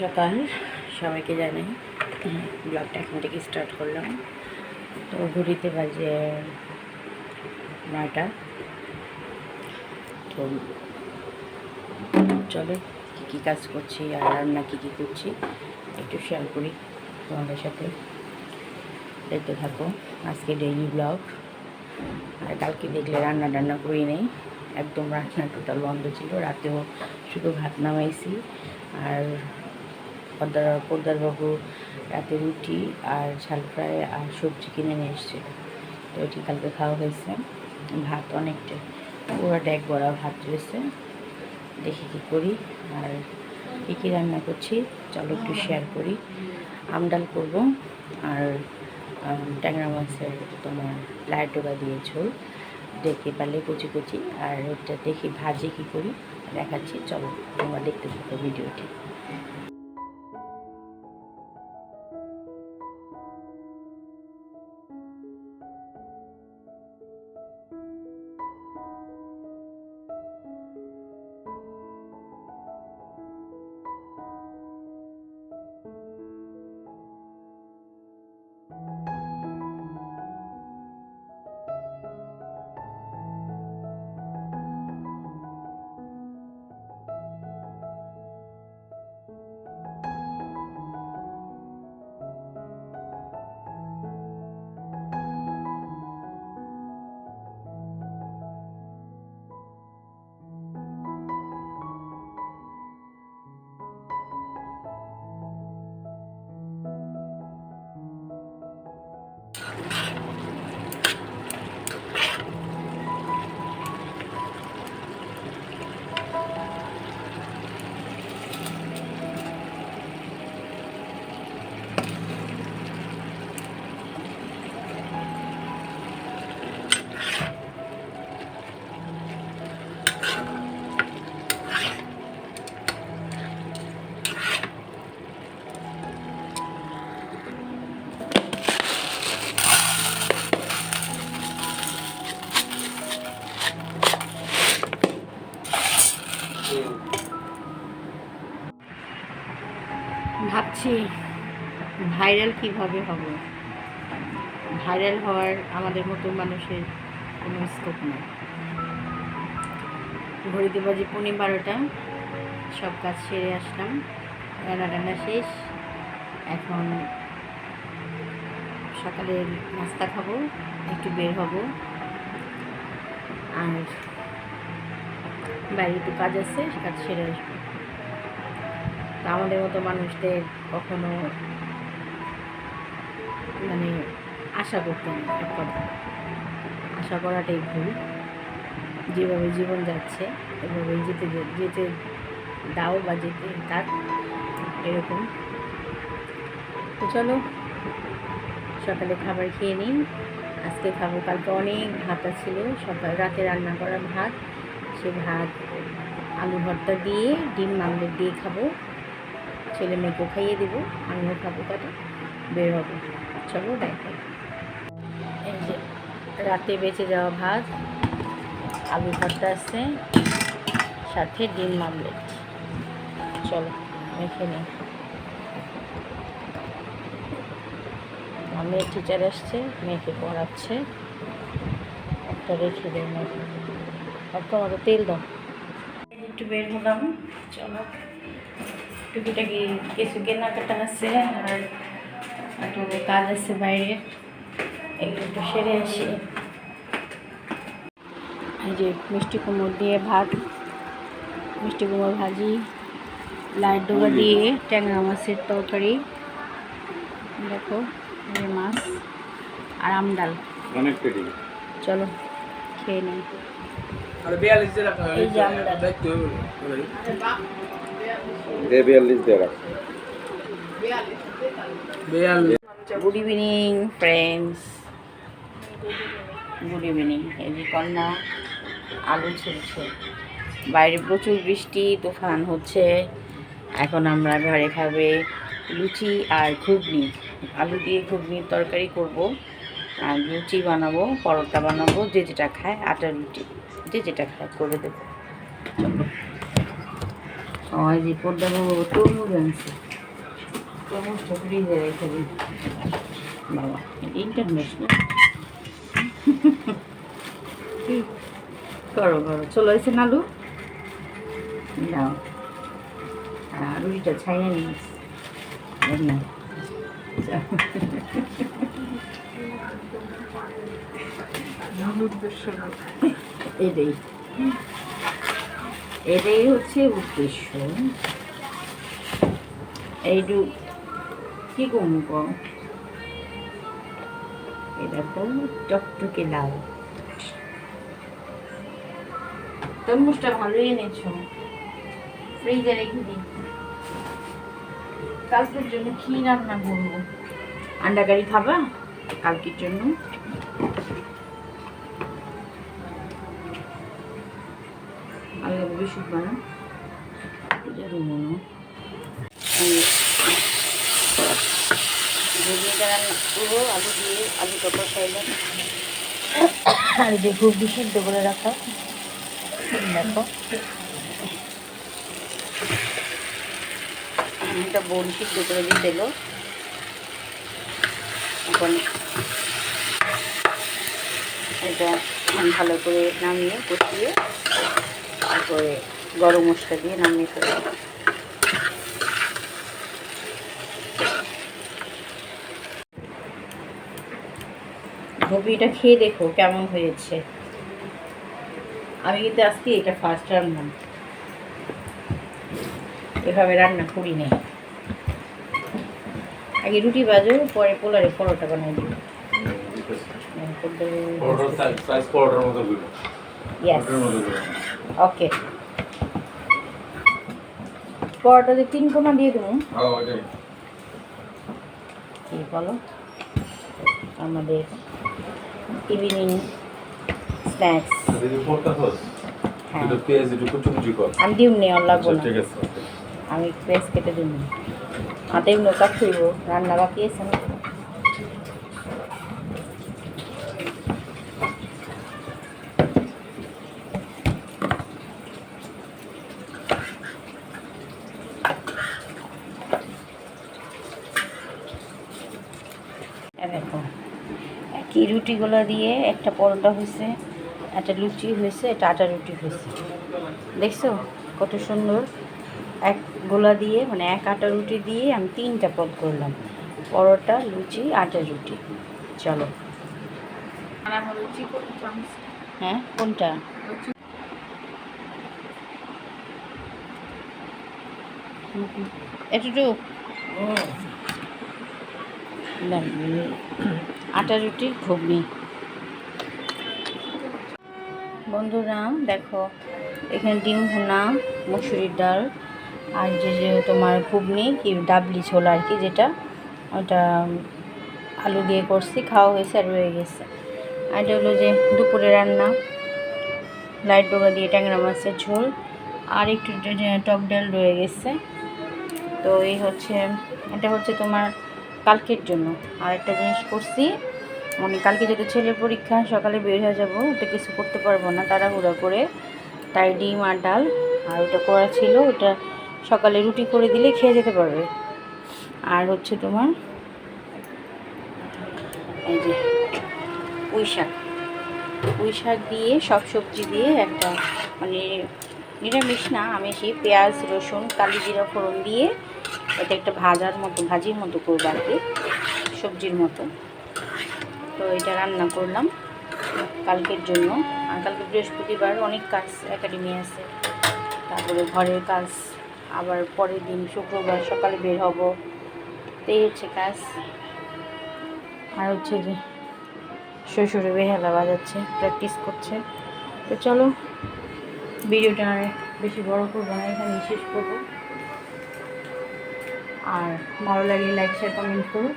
সকাল সবাইকে জানাই। ব্লগটা এখন থেকে স্টার্ট করলাম। তো ঘুরিতে বাজে নয়টা। তো চলো, কী কী কাজ করছি, আর রান্না কী কী করছি, একটু শেয়ার করি তোমাদের সাথে। দেখতে থাকো, আজকে ডেইলি ব্লগ আর কালকে দেখলে রান্না টান্না করি নেই। একদম রান্না টোটাল বন্ধ ছিল। রাতেও শুধু ভাত নামাইছি। আর পদ্মার পদ্মারবাবু রাতে রুটি আর ঝাল ফ্রাই আর সবজি কিনে নিয়ে এসছে তো এটি কালকে খাওয়া হয়েছে। ভাত অনেকটা। পুরো ডেক বড়া ভাত রয়েছে। দেখি কী করি। আর কী কী রান্না করছি, চলো একটু শেয়ার করি। আমডাল করব। আর ট্যাংরা মাছের তোমার লাইট ডোকা দিয়ে ঝোল। দেখে পারলে কুচি কুচি। আর ওটা দেখি ভাজি কী করি। দেখাচ্ছি। চলো তোমরা দেখতে থাকো ভিডিওটি। ভাবছি ভাইরাল কীভাবে হব? ভাইরাল হওয়ার আমাদের মতো মানুষের কোনো স্কোপ নেই। ঘড়িতে বাজে পৌনে বারোটা, সব কাজ সেরে আসলাম। রান্না টান্না শেষ। এখন সকালে নাস্তা খাব, একটু বের হব। আর বাইরে একটু কাজ আছে, কাজ সেরে আসব। আমাদের মতো মানুষদের কখনো মানে আশা করতে নেই এক কথা আশা করাটাই ভুল। যেভাবে জীবন যাচ্ছে এভাবে যেতে যেতে দাও বা যেতে থাক, এরকম। তো চলো, সকালে খাবার খেয়ে নিই। আজকে খাব, কালকে অনেক ভাত ছিল সকাল, রাতে রান্না করা ভাত। সে ভাত, আলু ভর্তা দিয়ে, ডিম মামলেট দিয়ে খাব। ছেলে মেয়েকেও খাইয়ে দেবো আমিও খাব কটা বের হব। চলো দেখো। যে রাতে বেঁচে যাওয়া ভাত, আলু ভর্তা আছে, সাথে ডিম মামলেট চলো, মেখে নিই। মেয়ের টিচার আসছে মেয়েকে পড়াচ্ছে। একটা রেখে মতো তেল দাও। একটু বের হলাম, চলো। টুকিটাকি কিছু কেনাকাটা আছে আর একটু কাজ আছে বাইরে এগুলো একটু সেরে আসি। এই যে মিষ্টি কুমড় দিয়ে ভাত মিষ্টি কুমড় ভাজি লাইট ডোগা দিয়ে ট্যাংরা মাছের তরকারি দেখো এই মাছ আর আমডাল অনেক চলো খেয়ে নিই। এই যে আমরা। বিয়াল্লিশ দিয়ে রাখ। Good evening friends good evening এই যে কন্যা আলু ছিলছে বাইরে প্রচুর বৃষ্টি তুফান হচ্ছে। এখন আমরা ঘরে খাবে লুচি আর ঘুগনি। আলু দিয়ে ঘুগনির তরকারি করব। আর লুচি বানাবো পরোটা বানাবো যে যেটা খায় আটা রুটি যে যেটা খায় করে দেবো। চলো। ও এই যে পর্দা বাবু তরমুজ আনছে তরমুজটা ফ্রিজে রেখে বাবা ইন্টারন্যাশনাল করো করো চলো এসে নালু। দাও আর রুটিটা ছাইয়া নিস না এটাই এটাই হচ্ছে উদ্দেশ্য। এইটু কি কম এই দেখো টকটকে লাল তরমুজটা ভালোই এনেছো? ফ্রিজে রেখে দিই। কালকের জন্য কি রান্না করব? আন্ডা খাবা? কালকের জন্য? আলু ঘুগনিটা রান্না করব আলু দিয়ে আলুটা কষাইলাম আর যে ঘুগনি সিদ্ধ করে রাখা। দেখো। এটা বোন সিদ্ধ করে দিয়ে দিল এখন এটা ভালো করে নামিয়ে কষিয়ে তারপরে গরম মশলা দিয়ে নামিয়ে ফেলব। ঘবিটা খেয়ে দেখো কেমন হয়েছে। আমি কিন্তু আজকে এটা ফার্স্ট রান্না। এভাবে রান্না করি নাই। আগে রুটি বাজো পরে পোলারে পরোটা বানাই দিই পরোটার সাইজ সাইজ পরোটার মতো ওকে পরোটাতে তিন কোনা দিয়ে দেবো। হ্যাঁ কি বলো? আমাদের ইভিনিং স্ন্যাক্স পরোটা পেঁয়াজ আমি দিম নি আর লাগবো না। আমি পেস্ট কেটে দিব। হাতে নৌকা খুঁড়ব রান্না বাকি আছে না রুটিগুলো দিয়ে একটা পরোটা হয়েছে একটা লুচি হয়েছে একটা আটা রুটি হয়েছে। দেখছ কত সুন্দর? এক গোলা দিয়ে মানে এক আটা রুটি দিয়ে আমি তিনটা পদ করলাম পরোটা লুচি আটা রুটি। চলো। হ্যাঁ কোনটা? দেন, আটা রুটির ঘুগনি। বন্ধুরা, দেখো, এখানে ডিম ভুনা, মুসুরির ডাল, আর যে যে তোমার ঘুগনি, কি ডাবলি ছোলা আর কি যেটা, ওটা আলু দিয়ে করছি, খাওয়া হয়েছে আর রয়ে গেছে। আর এটা হলো যে দুপুরে রান্না, লাইট ডোকা দিয়ে ট্যাংরা মাছের ঝোল, আর একটু টক ডাল রয়ে গেছে। তো এই হচ্ছে, এটা হচ্ছে তোমার কালকের জন্য। আর একটা জিনিস করছি মানে কালকে যেহেতু ছেলের পরীক্ষা, সকালে বের হয়ে যাব ওটা কিছু করতে পারব না, তাড়াহুড়া করে। তাই ডিম আর ডাল, আর ওটা করা ছিল, ওটা সকালে রুটি করে দিলে খেয়ে যেতে পারবে। আর হচ্ছে তোমার, এই যে পুঁই শাক। পুঁই শাক দিয়ে, সব সবজি দিয়ে একটা মানে নিরামিষ না, আমি সেই পেঁয়াজ, রসুন কালি জিরা ফোড়ন দিয়ে এটা একটা ভাজার মতো, ভাজির মতো করব আর কি, সবজির মতো। তো এটা রান্না করলাম কালকের জন্য। আর কালকে বৃহস্পতিবার অনেক কাজ একাডেমি আছে। তারপরে ঘরের কাজ, আবার পরের দিন শুক্রবার সকালে বের হব। এই হচ্ছে কাজ। আর হচ্ছে যে শ্বশুরে বেহালা বাজাচ্ছে, প্র্যাকটিস করছে। তো চলো, ভিডিওটা আর বেশি বড় করব না এখানে শেষ করব। আর ভালো লাগলে লাইক শেয়ার কমেন্ট করো।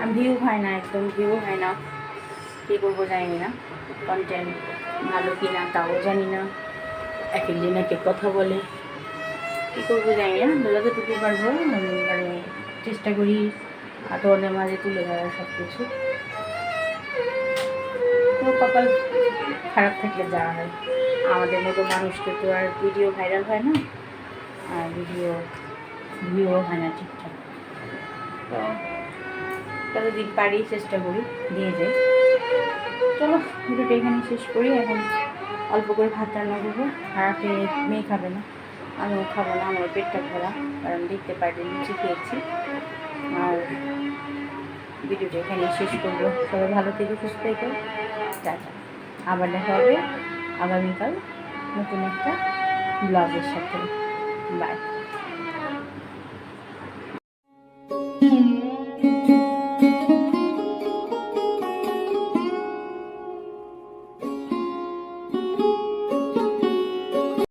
আর ভিউ হয় না একদম ভিউ হয় না। কী করব জানি না। কন্টেন্ট ভালো কি না তাও জানি না। এক একদিন এক কথা বলে। কী করব জানি না। যতটুকু পারব মানে চেষ্টা করি আর তোমাদের মাঝে তুলে ধরার সব কিছু তো কপাল খারাপ থাকলে যা হয়। আমাদের মতো মানুষকে তো আর ভিডিও ভাইরাল হয় না। আর ভিডিও ভিউ হয় না ঠিকঠাক। তো যতদিন পারি, চেষ্টা করি, দিয়ে যাই। চলো, ভিডিওটা এখানে শেষ করি। এখন অল্প করে ভাত রান্না করব। আর মেয়ে খাবে না, আমিও খাব না, আমার পেটটা ভরা, কারণ দেখতে পারি নিচে খেয়েছি আর ভিডিওটা এখানে শেষ করব। সবাই ভালো থেকে, সুস্থ থেকো। টাটা আবার দেখা হবে আগামীকাল নতুন একটা ব্লগের সাথে। বাই।